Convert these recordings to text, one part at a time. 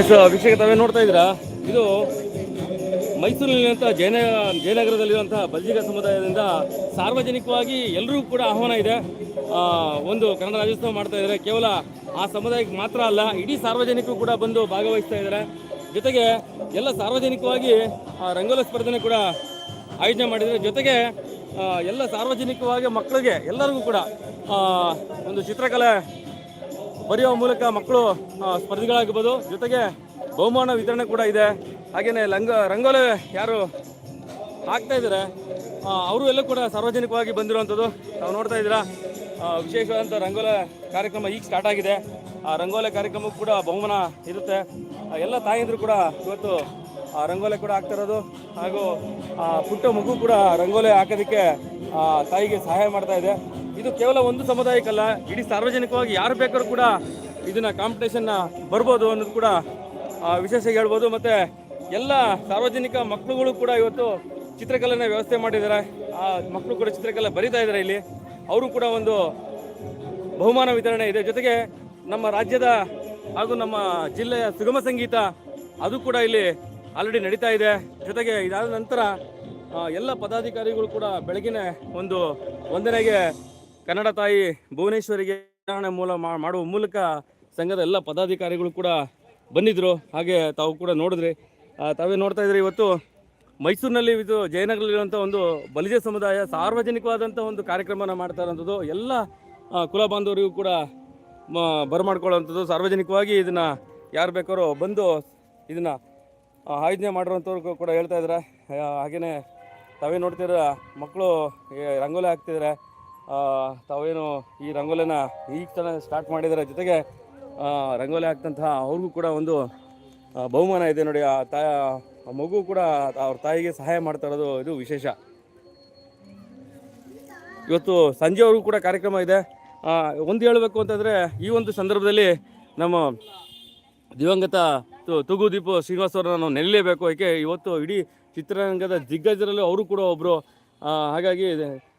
S ಅಭಿಷೇಕ, ತಾವೇ ನೋಡ್ತಾ ಇದ್ದೀರಾ? ಇದು ಮೈಸೂರಿನಲ್ಲಿರುವಂಥ ಜಯನ, ಜಯನಗರದಲ್ಲಿರುವಂತಹ ಬಲ್ಜಿಗ ಸಮುದಾಯದಿಂದ ಸಾರ್ವಜನಿಕವಾಗಿ ಎಲ್ಲರಿಗೂ ಕೂಡ ಆಹ್ವಾನ ಇದೆ. ಒಂದು ಕನ್ನಡ ರಾಜ್ಯೋತ್ಸವ ಮಾಡ್ತಾ ಇದ್ದಾರೆ. ಕೇವಲ ಆ ಸಮುದಾಯಕ್ಕೆ ಮಾತ್ರ ಅಲ್ಲ, ಇಡೀ ಸಾರ್ವಜನಿಕರು ಕೂಡ ಬಂದು ಭಾಗವಹಿಸ್ತಾ ಇದ್ದಾರೆ. ಜೊತೆಗೆ ಎಲ್ಲ ಸಾರ್ವಜನಿಕವಾಗಿ ರಂಗೋಲಿ ಸ್ಪರ್ಧೆನ ಕೂಡ ಆಯೋಜನೆ ಮಾಡಿದ್ದಾರೆ. ಜೊತೆಗೆ ಎಲ್ಲ ಸಾರ್ವಜನಿಕವಾಗಿ ಮಕ್ಕಳಿಗೆ ಎಲ್ಲರಿಗೂ ಕೂಡ ಒಂದು ಚಿತ್ರಕಲೆ ಬರೆಯುವ ಮೂಲಕ ಮಕ್ಕಳು ಸ್ಪರ್ಧಿಗಳಾಗಿರ್ಬೋದು ಜೊತೆಗೆ ಬಹುಮಾನ ವಿತರಣೆ ಕೂಡ ಇದೆ. ಹಾಗೆಯೇ ಲಂಗ, ರಂಗೋಲೆ ಯಾರು ಹಾಕ್ತಾ ಇದ್ದಾರೆ ಅವರು ಎಲ್ಲ ಕೂಡ ಸಾರ್ವಜನಿಕವಾಗಿ ಬಂದಿರುವಂಥದ್ದು ನಾವು ನೋಡ್ತಾ ಇದ್ದೀರಾ. ವಿಶೇಷವಾದಂಥ ರಂಗೋಲೆ ಕಾರ್ಯಕ್ರಮ ಈಗ ಸ್ಟಾರ್ಟ್ ಆಗಿದೆ. ಆ, ರಂಗೋಲೆ ಕಾರ್ಯಕ್ರಮಕ್ಕೂ ಕೂಡ ಬಹುಮಾನ ಇರುತ್ತೆ. ಎಲ್ಲ ತಾಯಂದ್ರು ಕೂಡ ಇವತ್ತು ರಂಗೋಲಿ ಕೂಡ ಹಾಕ್ತಾ ಇರೋದು. ಹಾಗೂ ಪುಟ್ಟ ಮಗು ಕೂಡ ರಂಗೋಲೆ ಹಾಕೋದಕ್ಕೆ ತಾಯಿಗೆ ಸಹಾಯ ಮಾಡ್ತಾ ಇದೆ. ಇದು ಕೇವಲ ಒಂದು ಸಮುದಾಯಕ್ಕಲ್ಲ, ಇಡೀ ಸಾರ್ವಜನಿಕವಾಗಿ ಯಾರು ಬೇಕಾದ್ರೂ ಕೂಡ ಇದನ್ನ ಕಾಂಪಿಟೇಷನ್ನ ಬರ್ಬೋದು ಅನ್ನೋದು ಕೂಡ ವಿಶೇಷ ಹೇಳ್ಬೋದು. ಮತ್ತೆ ಎಲ್ಲ ಸಾರ್ವಜನಿಕ ಮಕ್ಕಳುಗಳು ಕೂಡ ಇವತ್ತು ಚಿತ್ರಕಲೆನ ವ್ಯವಸ್ಥೆ ಮಾಡಿದ್ದಾರೆ. ಆ, ಮಕ್ಕಳು ಕೂಡ ಚಿತ್ರಕಲೆ ಬರೀತಾ ಇದ್ದಾರೆ ಇಲ್ಲಿ. ಅವರು ಕೂಡ ಒಂದು ಬಹುಮಾನ ವಿತರಣೆ ಇದೆ. ಜೊತೆಗೆ ನಮ್ಮ ರಾಜ್ಯದ ಹಾಗೂ ನಮ್ಮ ಜಿಲ್ಲೆಯ ಸುಗಮ ಸಂಗೀತ, ಅದು ಕೂಡ ಇಲ್ಲಿ ಆಲ್ರೆಡಿ ನಡೀತಾ ಇದೆ. ಜೊತೆಗೆ ಇದಾದ ನಂತರ ಎಲ್ಲ ಪದಾಧಿಕಾರಿಗಳು ಕೂಡ ಬೆಳಗಿನ ಒಂದು ವಂದನೆಗೆ ಕನ್ನಡ ತಾಯಿ ಭುವನೇಶ್ವರಿಗೆ ಮೂಲ ಮಾಡುವ ಮೂಲಕ ಸಂಘದ ಎಲ್ಲ ಪದಾಧಿಕಾರಿಗಳು ಕೂಡ ಬಂದಿದ್ದರು ಹಾಗೆ ತಾವು ಕೂಡ ನೋಡಿದ್ರಿ. ತಾವೇ ನೋಡ್ತಾ ಇದ್ರಿ ಇವತ್ತು ಮೈಸೂರಿನಲ್ಲಿ ಇದು ಜಯನಗರಲ್ಲಿರುವಂಥ ಒಂದು ಬಲಿಜ ಸಮುದಾಯ ಸಾರ್ವಜನಿಕವಾದಂಥ ಒಂದು ಕಾರ್ಯಕ್ರಮನ ಮಾಡ್ತಾ ಇರೋಂಥದ್ದು ಎಲ್ಲ ಕುಲ ಬಾಂಧವರಿಗೂ ಕೂಡ ಬರಮಾಡ್ಕೊಳ್ಳೋವಂಥದ್ದು. ಸಾರ್ವಜನಿಕವಾಗಿ ಇದನ್ನು ಯಾರು ಬೇಕಾರೋ ಬಂದು ಇದನ್ನು ಆಯೋಜನೆ ಮಾಡಿರೋಂಥವ್ರು ಕೂಡ ಹೇಳ್ತಾ ಇದ್ದಾರೆ. ಹಾಗೆಯೇ ತಾವೇ ನೋಡ್ತಿದ್ರೆ ಮಕ್ಕಳು ರಂಗೋಲಿ ಹಾಕ್ತಿದ್ದಾರೆ. ತಾವೇನು ಈ ರಂಗೋಲಿನ ಈಗ ತಾನೇ ಸ್ಟಾರ್ಟ್ ಮಾಡಿದರ ಜೊತೆಗೆ ರಂಗೋಲಿ ಹಾಕ್ತಂತಹ ಅವ್ರಿಗೂ ಕೂಡ ಒಂದು ಬಹುಮಾನ ಇದೆ ನೋಡಿ. ಆ ತಾಯ ಮಗು ಕೂಡ ಅವ್ರ ತಾಯಿಗೆ ಸಹಾಯ ಮಾಡ್ತಾ ಇರೋದು ಇದು ವಿಶೇಷ. ಇವತ್ತು ಸಂಜೆವರೆಗೂ ಕೂಡ ಕಾರ್ಯಕ್ರಮ ಇದೆ. ಒಂದು ಹೇಳಬೇಕು ಅಂತಂದರೆ, ಈ ಒಂದು ಸಂದರ್ಭದಲ್ಲಿ ನಮ್ಮ ದಿವಂಗತ ತು- ದೀಪು ಶ್ರೀನಿವಾಸ್ ಅವರನ್ನು ನಾವು ನೆನಲೇಬೇಕು ಏಕೆ, ಇವತ್ತು ಇಡೀ ಚಿತ್ರರಂಗದ ದಿಗ್ಗಜರಲ್ಲಿ ಅವರು ಕೂಡ ಒಬ್ಬರು ಹಾಗಾಗಿ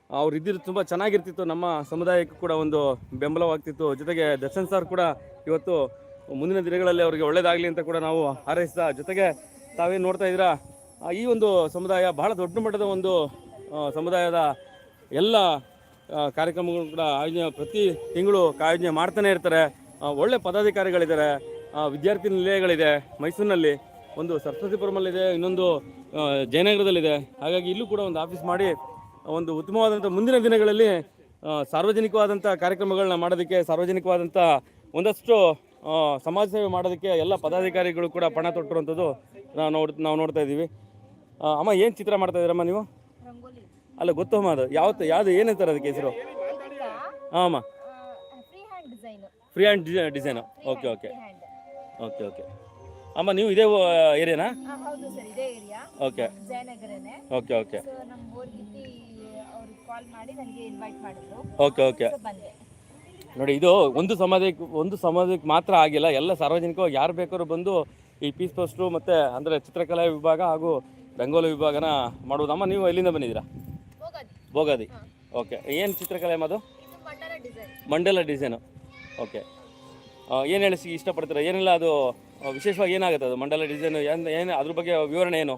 ಅವ್ರು ಇದ್ದಿದ್ದು ತುಂಬ ಚೆನ್ನಾಗಿರ್ತಿತ್ತು. ನಮ್ಮ ಸಮುದಾಯಕ್ಕೂ ಕೂಡ ಒಂದು ಬೆಂಬಲವಾಗ್ತಿತ್ತು. ಜೊತೆಗೆ ದರ್ಶನ್ ಸರ್ ಕೂಡ ಇವತ್ತು ಮುಂದಿನ ದಿನಗಳಲ್ಲಿ ಅವರಿಗೆ ಒಳ್ಳೇದಾಗಲಿ ಅಂತ ಕೂಡ ನಾವು ಹಾರೈಸಿದ ಜೊತೆಗೆ ತಾವೇನು ನೋಡ್ತಾ ಇದ್ದೀರಾ? ಈ ಒಂದು ಸಮುದಾಯ ಬಹಳ ದೊಡ್ಡ ಮಟ್ಟದ ಒಂದು ಸಮುದಾಯದ ಎಲ್ಲ ಕಾರ್ಯಕ್ರಮಗಳು ಕೂಡ ಆಯೋಜನೆ ಪ್ರತಿ ತಿಂಗಳು ಆಯೋಜನೆ ಮಾಡ್ತಾನೆ ಇರ್ತಾರೆ. ಒಳ್ಳೆ ಪದಾಧಿಕಾರಿಗಳಿದ್ದಾರೆ. ವಿದ್ಯಾರ್ಥಿ ನಿಲಯಗಳಿದೆ ಮೈಸೂರಿನಲ್ಲಿ. ಒಂದು ಸರಸ್ವತಿಪುರಮಲ್ಲಿದೆ ಇನ್ನೊಂದು ಜಯನಗರದಲ್ಲಿದೆ. ಹಾಗಾಗಿ ಇಲ್ಲೂ ಕೂಡ ಒಂದು ಆಫೀಸ್ ಮಾಡಿ ಒಂದು ಉತ್ತಮವಾದಂಥ ಮುಂದಿನ ದಿನಗಳಲ್ಲಿ ಸಾರ್ವಜನಿಕವಾದಂಥ ಕಾರ್ಯಕ್ರಮಗಳನ್ನ ಮಾಡೋದಕ್ಕೆ ಸಾರ್ವಜನಿಕವಾದಂಥ ಒಂದಷ್ಟು ಸಮಾಜ ಸೇವೆ ಮಾಡೋದಕ್ಕೆ ಎಲ್ಲ ಪದಾಧಿಕಾರಿಗಳು ಕೂಡ ಪಣ ತೊಟ್ಟಿರುವಂಥದ್ದು ನಾವು ನೋಡ್ ನಾವು ನೋಡ್ತಾ ಇದ್ದೀವಿ. ಅಮ್ಮ ಏನು ಚಿತ್ರ ಮಾಡ್ತಾ ಇದ್ದೀರಮ್ಮ ನೀವು? ಅಲ್ಲ ಗೊತ್ತು ಅಮ್ಮ ಅದು. ಯಾವತ್ತು ಯಾವುದು ಏನಂತಾರೆ ಅದಕ್ಕೆ ಹೆಸರು? ಹಾಂ ಅಮ್ಮ. Free hand design okay okay okay okay ಅಮ್ಮ ನೀವು ಇದೇ ಏರಿಯಾನಾ? ಓಕೆ ಓಕೆ ಓಕೆ ಕಾಲ್ ಮಾಡಿ ನನಗೆ ಇನ್ವೈಟ್ ಮಾಡಿದ್ರು. ಓಕೆ ಓಕೆ ಬಂದೆ. ನೋಡಿ ಇದು ಒಂದು ಸಮಾಜಕ್ಕೆ ಒಂದು ಸಮಾಜಕ್ಕೆ ಮಾತ್ರ ಆಗಿಲ್ಲ. ಎಲ್ಲ ಸಾರ್ವಜನಿಕವಾಗಿ ಯಾರು ಬೇಕಾದ್ರೂ ಬಂದು ಈ ಪೀಸ್ ಪೋಸ್ಟು ಮತ್ತು ಅಂದರೆ ಚಿತ್ರಕಲಾ ವಿಭಾಗ ಹಾಗೂ ರಂಗೋಲಿ ವಿಭಾಗನ ಮಾಡುವುದಮ್ಮ ನೀವು ಎಲ್ಲಿಂದ ಬಂದಿದ್ದೀರಾ? ಹೋಗೋದು ಬೋಗಾದಿ. ಓಕೆ ಏನು ಚಿತ್ರಕಲೆ ಅದು? ಇದು ಮಂಡಲ ಡಿಸೈನ್ ಮಂಡಲ ಡಿಸೈನು ಓಕೆ ಏನು ಹೇಳಿ ಇಷ್ಟಪಡ್ತೀರಾ? ಏನಿಲ್ಲ ಅದು ಆ, ವಿಶೇಷವಾಗಿ ಏನಾಗುತ್ತೆ ಅದು ಮಂಡಲ ಡಿಸೈನು ಏನು ಏನು ಅದ್ರ ಬಗ್ಗೆ ವಿವರಣೆ ಏನು?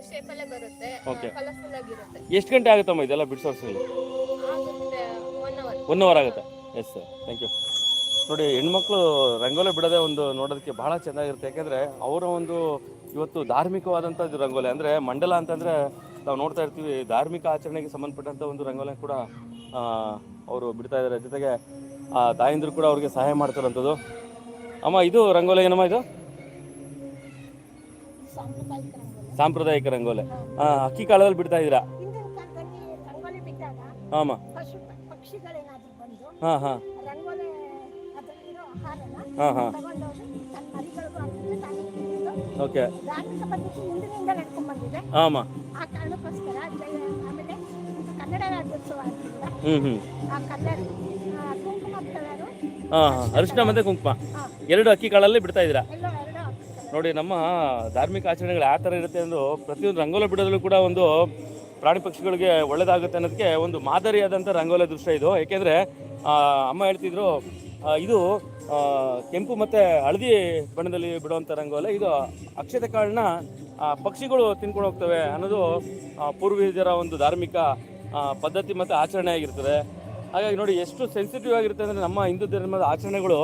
ಬರುತ್ತೆ Okay. ಕಲರ್ಫುಲ್ ಆಗಿರುತ್ತೆ. ಎಷ್ಟು ಗಂಟೆ ಆಗುತ್ತಮ್ಮ ಇದೆಲ್ಲ ಬಿಡಿಸೋರ್ಸಲ್ಲಿ ಆಗುತ್ತೆ ಒನ್ ಅವರ್ ಒನ್ ಅವರ್ ಆಗುತ್ತೆ. ಎಸ್ ಸರ್ ಥ್ಯಾಂಕ್ ಯು ನೋಡಿ ಹೆಣ್ಮಕ್ಳು ರಂಗೋಲಿ ಬಿಡೋದೇ ಒಂದು ನೋಡೋದಕ್ಕೆ ಬಹಳ ಚೆನ್ನಾಗಿರುತ್ತೆ. ಯಾಕೆಂದರೆ ಅವರ ಒಂದು ಇವತ್ತು ಧಾರ್ಮಿಕವಾದಂಥದ್ದು ರಂಗೋಲಿ. ಅಂದರೆ ಮಂಡಲ ಅಂತಂದರೆ ನಾವು ನೋಡ್ತಾ ಇರ್ತೀವಿ ಧಾರ್ಮಿಕ ಆಚರಣೆಗೆ ಸಂಬಂಧಪಟ್ಟಂಥ ಒಂದು ರಂಗೋಲಿ ಕೂಡ ಅವರು ಬಿಡ್ತಾ ಇದ್ದಾರೆ ಜೊತೆಗೆ ಆ ತಾಯಂದ್ರು ಕೂಡ ಅವ್ರಿಗೆ ಸಹಾಯ ಮಾಡ್ತಾರಂಥದ್ದು. ಅಮ್ಮ ಇದು ರಂಗೋಲಿ ಏನಮ್ಮ ಇದು? ಸಾಂಪ್ರದಾಯಿಕ ರಂಗೋಲಿ. ಸಾಂಪ್ರದಾಯಿಕ ರಂಗೋಲೆ. ಹಾಂ ಅಕ್ಕಿ ಕಾಲದಲ್ಲಿ ಬಿಡ್ತಾ ಇದ್ದೀರಾ? ಹಿಂದಿನ ಕಾಲದಲ್ಲಿ ರಂಗೋಲಿ ಬಿಟ್ಟಾಗ ಹಾಂ ಪಶು ಪಕ್ಷಿಗಳೇನಾದ್ರೂ ಬಂದು ಹಾಂ ಹಾಂ. ರಂಗೋಲಿ ಅದರಲ್ಲಿರೋ ಆಹಾರನ ಹಾಂ ಹಾಂ. ತಗೊಂಡೋಗಿ ತನ್ನ ಮರಿಗಳಿಗೂ ಹಾಕಿದ್ರೆ ತಾನೇ ತಿಂದಿದ್ದು. ಓಕೆ. ಧಾರ್ಮಿಕ ಪದ್ಧತಿ ಹಿಂದಿನಿಂದ ನಡ್ಕೊಂಡ್ ಬಂದಿದೆ ಹಾಂ ಆ ಕಾರಣಕ್ಕೋಸ್ಕರ ಆಮೇಲೆ ಕನ್ನಡ ರಾಜ್ಯೋತ್ಸವ ಆಗಿಲ್ಲ ಹ್ಞೂ ಹ್ಞೂ ಆ ಕನ್ನಡ ಆ, ಕುಂಕುಮ ಕಲರು ಹಾಂ ಹಾಂ. ಅರಿಶಿನ ಮತ್ತು ಕುಂಕುಮ. ಎರಡು ಅಕ್ಕಿ ಕಾಳಲ್ಲಿ ಬಿಡ್ತಾ ಇದ್ದೀರಾ? ಎಲ್ಲೋ ಎರಡು ಹಾಕ್ತಾರೆ. ನೋಡಿ, ನಮ್ಮ ಧಾರ್ಮಿಕ ಆಚರಣೆಗಳು ಯಾವ ಥರ ಇರುತ್ತೆ ಅಂದು ಪ್ರತಿಯೊಂದು ರಂಗೋಲಿ ಬಿಡೋದ್ರಲ್ಲೂ ಕೂಡ ಒಂದು ಪ್ರಾಣಿ ಪಕ್ಷಿಗಳಿಗೆ ಒಳ್ಳೆಯದಾಗುತ್ತೆ ಅನ್ನೋದಕ್ಕೆ ಒಂದು ಮಾದರಿಯಾದಂಥ ರಂಗೋಲಿ ದೃಶ್ಯ ಇದು. ಏಕೆಂದರೆ ಅಮ್ಮ ಹೇಳ್ತಿದ್ರು ಇದು ಕೆಂಪು ಮತ್ತು ಹಳದಿ ಬಣ್ಣದಲ್ಲಿ ಬಿಡುವಂಥ ರಂಗೋಲಿ. ಇದು ಅಕ್ಷತೆ ಕಾಳನ್ನ ಪಕ್ಷಿಗಳು ತಿನ್ಕೊಂಡು ಹೋಗ್ತವೆ ಅನ್ನೋದು ಪೂರ್ವಜರ ಒಂದು ಧಾರ್ಮಿಕ ಪದ್ಧತಿ ಮತ್ತು ಆಚರಣೆ ಆಗಿರ್ತದೆ ಹಾಗಾಗಿ ನೋಡಿ, ಎಷ್ಟು ಸೆನ್ಸಿಟಿವ್ ಆಗಿರುತ್ತೆ ಅಂದರೆ ನಮ್ಮ ಹಿಂದೂ ಧರ್ಮದ ಆಚರಣೆಗಳು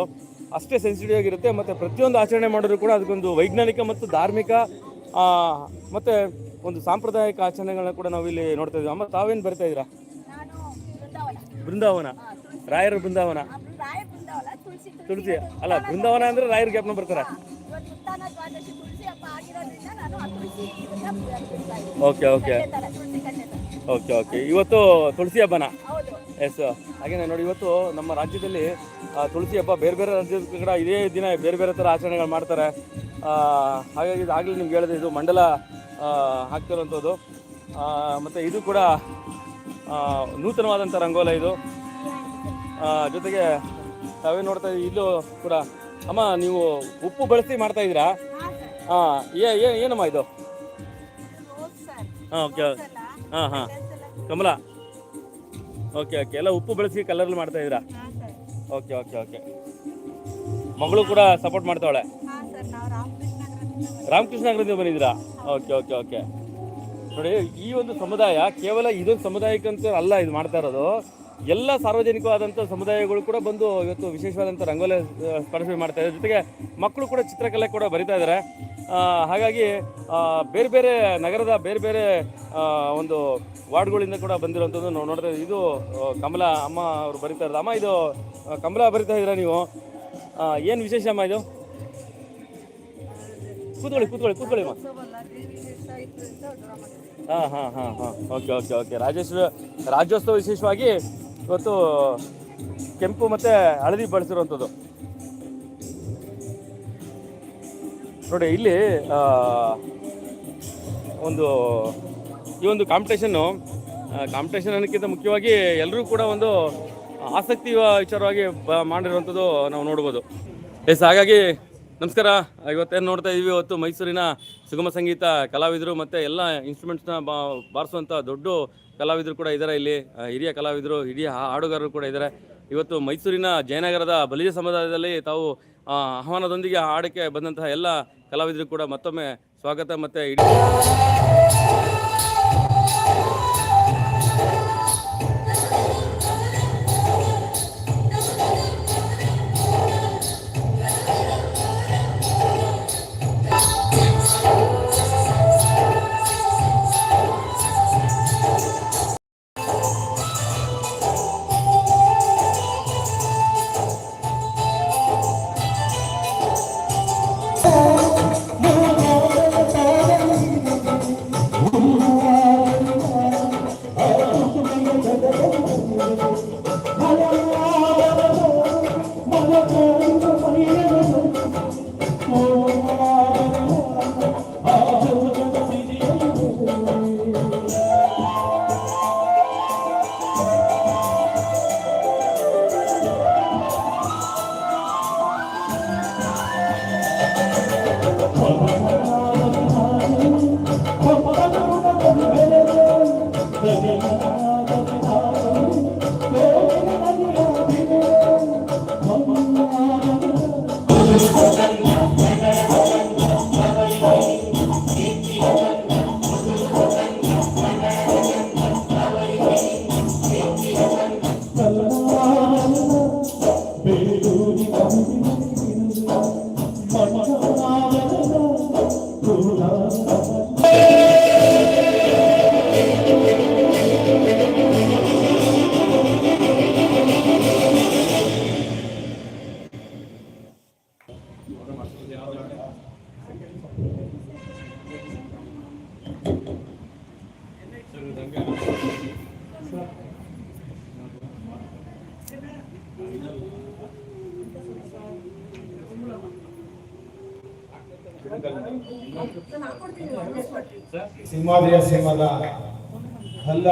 ಅಷ್ಟೇ ಸೆನ್ಸಿಟಿವ್ ಆಗಿರುತ್ತೆ. ಮತ್ತು ಪ್ರತಿಯೊಂದು ಆಚರಣೆ ಮಾಡಿದ್ರು ಕೂಡ ಅದಕ್ಕೊಂದು ವೈಜ್ಞಾನಿಕ ಮತ್ತು ಧಾರ್ಮಿಕ ಮತ್ತು ಒಂದು ಸಾಂಪ್ರದಾಯಿಕ ಆಚರಣೆಗಳನ್ನ ಕೂಡ ನಾವು ಇಲ್ಲಿ ನೋಡ್ತಾ ಇದ್ದೀವಿ. ಅಮ್ಮ ತಾವೇನು ಬರ್ತಾ ಇದ್ದೀರಾ? ಬೃಂದಾವನ. ರಾಯರ ಬೃಂದಾವನ. ತುಳಸಿ ಅಲ್ಲ ಬೃಂದಾವನ ಅಂದ್ರೆ ರಾಯರ ಗ್ಯಾಪ್ನ ಬರ್ತಾರೆ. Okay okay. Okay okay. ಇವತ್ತು ತುಳಸಿ ಹಬ್ಬನ? ಎಸ್ ಹಾಗೇನೆ ನೋಡಿ ಇವತ್ತು ನಮ್ಮ ರಾಜ್ಯದಲ್ಲಿ ತುಳಸಿ ಹಬ್ಬ ಬೇರೆ ಬೇರೆ ರಾಜ್ಯದ ಕೂಡ ಇದೇ ದಿನ ಬೇರೆ ಬೇರೆ ಥರ ಆಚರಣೆಗಳು ಮಾಡ್ತಾರೆ. ಹಾಗಾಗಿ ಆಗಲಿ ನಿಮ್ಗೆ ಹೇಳಿದೆ, ಇದು ಮಂಡಲ ಹಾಕ್ತಿರೋಂಥದ್ದು ಮತ್ತು ಇದು ಕೂಡ ನೂತನವಾದಂಥ ರಂಗೋಲ ಇದು. ಜೊತೆಗೆ ತಾವೇ ನೋಡ್ತಾ ಇದ್ದೀವಿ ಇಲ್ಲೂ ಕೂಡ. ಅಮ್ಮ, ನೀವು ಉಪ್ಪು ಬಳಸಿ ಮಾಡ್ತಾ ಇದ್ದೀರಾ? ಹಾಂ ಏನಮ್ಮ ಇದು? ಹಾಂ, ಓಕೆ, ಹಾಂ ಹಾಂ. ಕಮಲ. Okay okay. ಎಲ್ಲ ಉಪ್ಪು ಬಳಸಿ ಕಲರಲ್ಲಿ ಮಾಡ್ತಾ ಇದ್ದೀರಾ? ಓಕೆ ಓಕೆ ಓಕೆ ಮಗಳು ಕೂಡ ಸಪೋರ್ಟ್ ಮಾಡ್ತಾವಳೆ? ರಾಮಕೃಷ್ಣ ನಗರದಿಂದ ಬಂದಿದ್ದೀರಾ? ಓಕೆ ಓಕೆ ಓಕೆ ನೋಡಿ ಈ ಒಂದು ಸಮುದಾಯ ಕೇವಲ ಇದೊಂದು ಸಮುದಾಯಕ್ಕಂತ ಅಲ್ಲ ಇದು ಮಾಡ್ತಾ ಇರೋದು. ಎಲ್ಲ ಸಾರ್ವಜನಿಕವಾದಂಥ ಸಮುದಾಯಗಳು ಕೂಡ ಬಂದು ಇವತ್ತು ವಿಶೇಷವಾದಂಥ ರಂಗೋಲಿ ಸ್ಪರ್ಧೆ ಮಾಡ್ತಾ ಇದ್ದಾರೆ. ಜೊತೆಗೆ ಮಕ್ಕಳು ಕೂಡ ಚಿತ್ರಕಲೆ ಕೂಡ ಬರಿತಾ ಇದ್ದಾರೆ. ಹಾಗಾಗಿ ಬೇರೆ ಬೇರೆ ನಗರದ ಬೇರೆ ಬೇರೆ ಒಂದು ವಾರ್ಡ್ಗಳಿಂದ ಕೂಡ ಬಂದಿರುವಂಥದ್ದು ನಾವು ನೋಡ್ತಾ. ಇದು ಕಮಲ ಅಮ್ಮ ಅವರು ಬರಿತಾ ಇರೋದು. ಅಮ್ಮ, ಇದು ಕಮಲ ಬರಿತಾ ಇದ್ದೀರಾ ನೀವು? ಏನು ವಿಶೇಷ ಅಮ್ಮ ಇದು? ಕೂತ್ಕೊಳ್ಳಿ ಕೂತ್ಕೊಳ್ಳಿ ಕೂತ್ಕೊಳ್ಳಿ ಅಮ್ಮ. ಹಾಂ ಹಾಂ ಹಾಂ ಹಾಂ. Okay okay okay. Rajeshwara Rajyotsava ವಿಶೇಷವಾಗಿ ಇವತ್ತು ಕೆಂಪು ಮತ್ತು ಹಳದಿ ಬಳಸಿರುವಂಥದ್ದು. ನೋಡಿ, ಇಲ್ಲಿ ಒಂದು ಈ ಒಂದು ಕಾಂಪಿಟೇಷನ್ನು ಕಾಂಪಿಟೇಷನ್ ಅನ್ನೋಕ್ಕಿಂತ ಮುಖ್ಯವಾಗಿ ಎಲ್ಲರೂ ಕೂಡ ಒಂದು ಆಸಕ್ತಿ ವಿಚಾರವಾಗಿ ಬ ಮಾಡಿರುವಂಥದ್ದು ನಾವು ನೋಡ್ಬೋದು. ಎಸ್, ಹಾಗಾಗಿ ನಮಸ್ಕಾರ. ಇವತ್ತೇನು ನೋಡ್ತಾ ಇದ್ದೀವಿ ಇವತ್ತು ಮೈಸೂರಿನ ಸುಗಮ ಸಂಗೀತ ಕಲಾವಿದರು ಮತ್ತು ಎಲ್ಲ ಇನ್ಸ್ಟ್ರೂಮೆಂಟ್ಸ್ನ ಬಾ ಬಾರಿಸುವಂಥ ದೊಡ್ಡ ಕಲಾವಿದರು ಕೂಡ ಇದ್ದಾರೆ ಇಲ್ಲಿ. ಹಿರಿಯ ಕಲಾವಿದರು, ಹಿರಿಯ ಹಾಡುಗಾರರು ಕೂಡ ಇದ್ದಾರೆ ಇವತ್ತು ಮೈಸೂರಿನ ಜಯನಗರದ ಬಲಿಜ ಸಮುದಾಯದಲ್ಲಿ ತಾವು ಆಹ್ವಾನದೊಂದಿಗೆ ಹಾಡಕ್ಕೆ ಬಂದಂತಹ ಎಲ್ಲ ಕಲಾವಿದರು ಕೂಡ ಮತ್ತೊಮ್ಮೆ ಸ್ವಾಗತ ಮತ್ತು ಇಡೀ ಸಿಂಹಾದ್ರಿಯ ಸಿಂಹದ ಹಲ್ಲ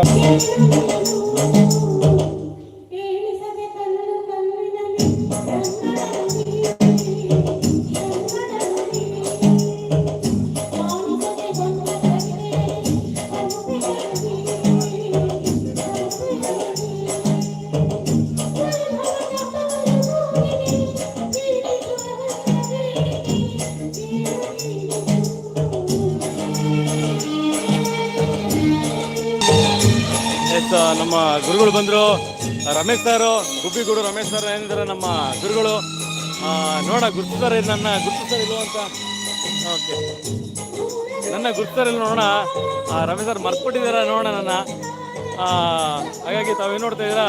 ರಮೇಶ್ ಸರ್, ಗುಬ್ಬಿಗೂಡು ರಮೇಶ್ ಸರ್ ಏನಿದ್ದಾರೆ ನಮ್ಮ ಗುರುಗಳು. ನೋಡ, ಗುರುತಿಸ್ತಾರೆ ನನ್ನ, ಗುರ್ತಿಸ್ತಾರೆ ಇಲ್ವೋ ಅಂತ. ಓಕೆ. ನನ್ನ ಗುರುತಿಸ್ತಾರೆ ನೋಡೋಣ. ರಮೇಶ್ ಸರ್ ಮರ್ತ್ಬಿಟ್ಟಿದ್ದೀರಾ ನೋಡೋಣ ನನ್ನ. ಹಾಗಾಗಿ ತಾವೇನು ನೋಡ್ತಾ ಇದ್ದೀರಾ?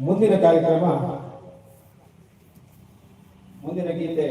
ಮುಂದಿನ ಕಾರ್ಯಕ್ರಮ ಮುಂದಿನ ಗೀತೆ.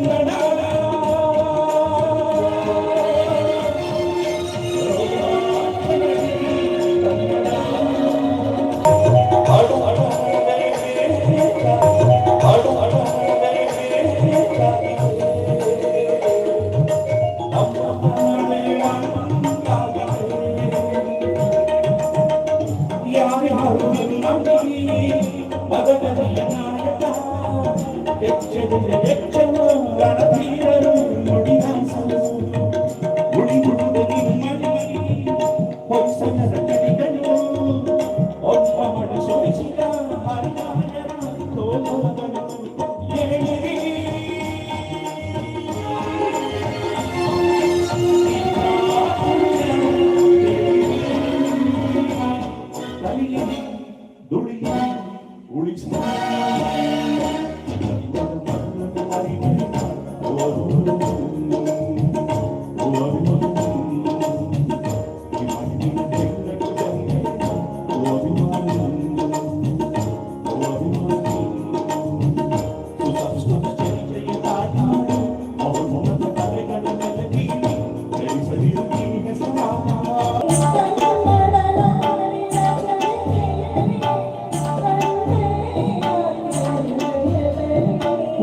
Gracias.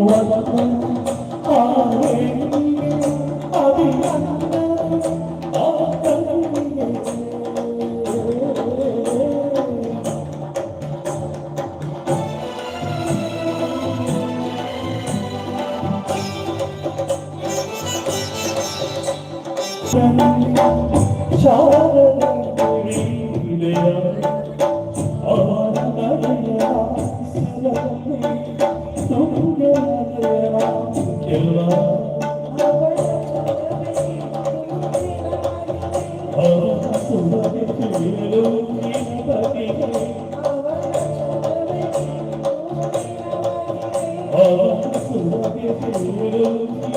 ಎಲ್ಲ Thank you.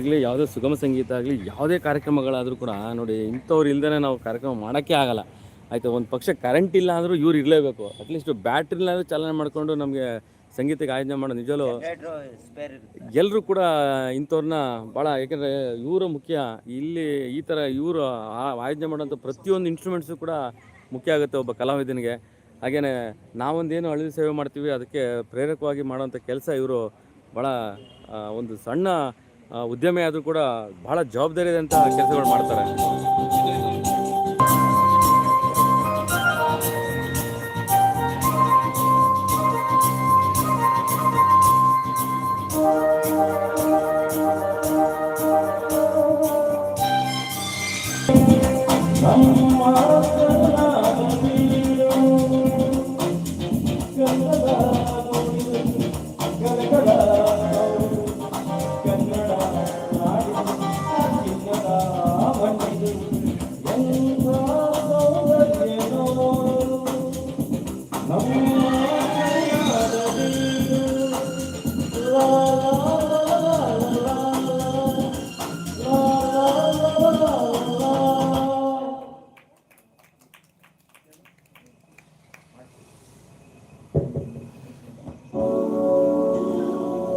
ಆಗಲಿ ಯಾವುದೇ ಸುಗಮ ಸಂಗೀತ ಆಗಲಿ ಯಾವುದೇ ಕಾರ್ಯಕ್ರಮಗಳಾದರೂ ಕೂಡ ನೋಡಿ ಇಂಥವ್ರು ಇಲ್ದೇ ನಾವು ಕಾರ್ಯಕ್ರಮ ಮಾಡೋಕ್ಕೆ ಆಗಲ್ಲ. ಆಯಿತು ಒಂದು ಪಕ್ಷ ಕರೆಂಟ್ ಇಲ್ಲ ಅಂದರೂ ಇವ್ರು ಇರಲೇಬೇಕು. ಅಟ್ಲೀಸ್ಟ್ ಬ್ಯಾಟ್ರಿಲಾದ್ರೂ ಚಾಲನೆ ಮಾಡಿಕೊಂಡು ನಮಗೆ ಸಂಗೀತಕ್ಕೆ ಆಯೋಜನೆ ಮಾಡೋ ನಿಜಲು ಎಲ್ಲರೂ ಕೂಡ ಇಂಥವ್ರನ್ನ ಭಾಳ ಯಾಕೆಂದರೆ ಇವರು ಮುಖ್ಯ. ಇಲ್ಲಿ ಈ ಥರ ಇವರು ಆಯೋಜನೆ ಮಾಡೋಂಥ ಪ್ರತಿಯೊಂದು ಇನ್ಸ್ಟ್ರೂಮೆಂಟ್ಸು ಕೂಡ ಮುಖ್ಯ ಆಗುತ್ತೆ ಒಬ್ಬ ಕಲಾವಿದನಿಗೆ. ಹಾಗೆಯೇ ನಾವೊಂದೇನು ಹಳ್ಳಿ ಸೇವೆ ಮಾಡ್ತೀವಿ ಅದಕ್ಕೆ ಪ್ರೇರಕವಾಗಿ ಮಾಡೋಂಥ ಕೆಲಸ ಇವರು ಭಾಳ ಒಂದು ಸಣ್ಣ ಉದ್ಯಮಿ ಆದರೂ ಕೂಡ ಬಹಳ ಜವಾಬ್ದಾರಿ ಅಂತ ಕೆಲಸಗಳು ಮಾಡ್ತಾರೆ.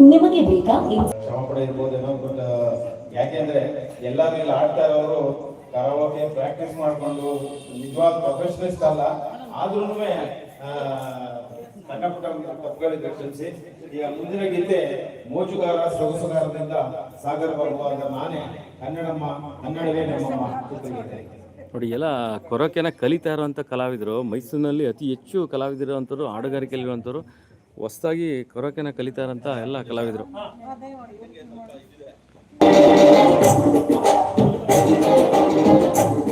ನಿಮಗೆ ಬೇಕಾ? ಶ್ರಮ ಪಡೆದಿರ್ಬೋದೇನೋ ಬಟ್ ಯಾಕೆಂದ್ರೆ ಎಲ್ಲರೂ ಇಲ್ಲಿ ಆಡ್ತಾ ಇರೋರು ಕರಾವೋಕೆ ಪ್ರಾಕ್ಟೀಸ್ ಮಾಡ್ಕೊಂಡು ನಿಜವಾದ ಪ್ರೊಫೆಷನಲಿಸ್ಟ್ ಅಲ್ಲ. ಆದ್ರೂ ಸಣ್ಣ ಪುಟ್ಟ ತಪ್ಪುಗಳಿದ್ರೆ ಕ್ಷಮಿಸಿ. ಈಗ ಮುಂದಿನ ಗೀತೆ ಮೋಜುಗಾರ ಸೊಗಸುಗಾರದಿಂದ ಸಾಗರ ಬರುವಾಗ ನಾನೇ ಕನ್ನಡಮ್ಮ ಕನ್ನಡವೇ ನಮ್ಮಮ್ಮ ಚಿತ್ರಗೀತೆ ನೋಡಿ ಎಲ್ಲ ಕೊರಕೆನ ಕಲಿತಾ ಇರೋವಂಥ ಕಲಾವಿದರು ಮೈಸೂರಿನಲ್ಲಿ ಅತಿ ಹೆಚ್ಚು ಕಲಾವಿದರು ಅಂಥವ್ರು ಹಾಡುಗಾರಿಕೆಯಲ್ಲಿರುವಂಥವ್ರು ಹೊಸದಾಗಿ ಕೊರೋಕೆನ ಕಲಿತಾರಂತ ಎಲ್ಲ ಕಲಾವಿದರು Thank.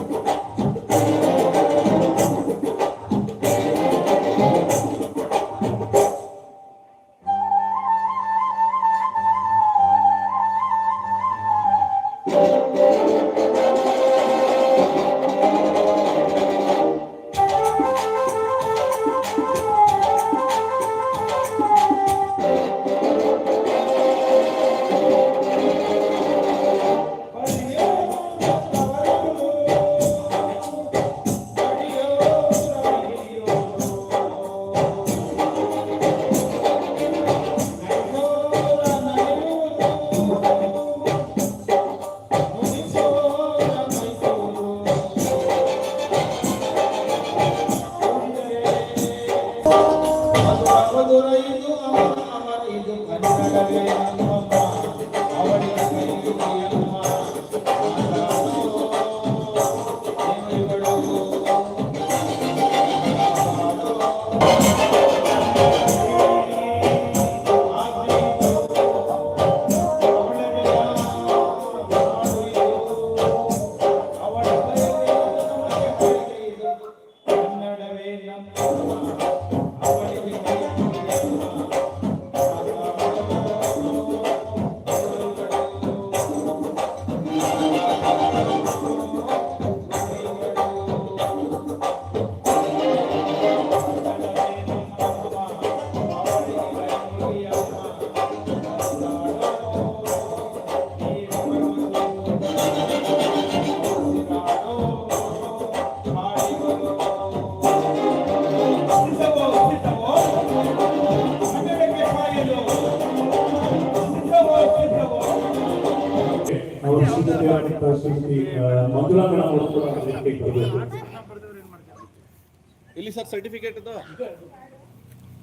ಇಲ್ಲಿ ಸರ್ ಸರ್ಟಿಫಿಕೇಟ್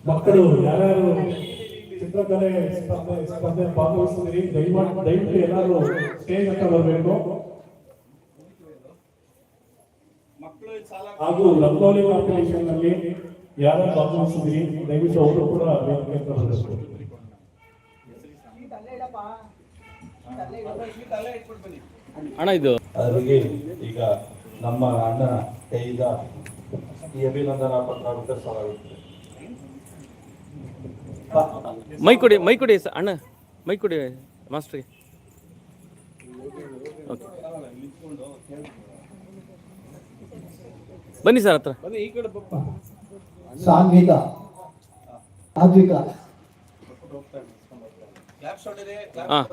ಮಕ್ಕಳು ಯಾರ್ಯಾರು ಚಿತ್ರಕಲೆ ಸ್ಪರ್ಧೆ ಸ್ಪರ್ಧೆ ಭಾಗವಹಿಸಿದ್ರಿ ದಯಮಾಡಿ ದಯವಿಟ್ಟು ಎಲ್ಲರೂ ಸ್ಟೇಜ್ ಹತ್ರ ಬರಬೇಕು. ಹಾಗೂ ರಂಗೋಲಿ ಕಾಂಪಿಟೇಷನ್ನಲ್ಲಿ ಯಾರು ಭಾಗವಹಿಸಿದ್ರಿ ದಯವಿಟ್ಟು ಅವರು ಕೂಡ ವೇದಿಕೆ ಹತ್ರ ಬರಬೇಕು. ಅಣ್ಣ ಇದು. ಅವರಿಗೆ ಈಗ ನಮ್ಮ ಅಣ್ಣ ಕೈಯಿಂದ ಈ ಅಭಿನಂದನಾ ಪತ್ರ ವಿತರಿಸಲಾಗುತ್ತದೆ ಮೈ ಕೊಡಿ ಮೈ ಕೊಡಿ ಸ- ಅಣ್ಣ ಮೈ ಕೊಡಿ ಮಾಸ್ಟ್ರಿಗೆ. ಬನ್ನಿ ಸರ್ ಹತ್ರ. ಸಾಂಘಿಕ ಸಾತ್ವಿಕ ಹಾಂ.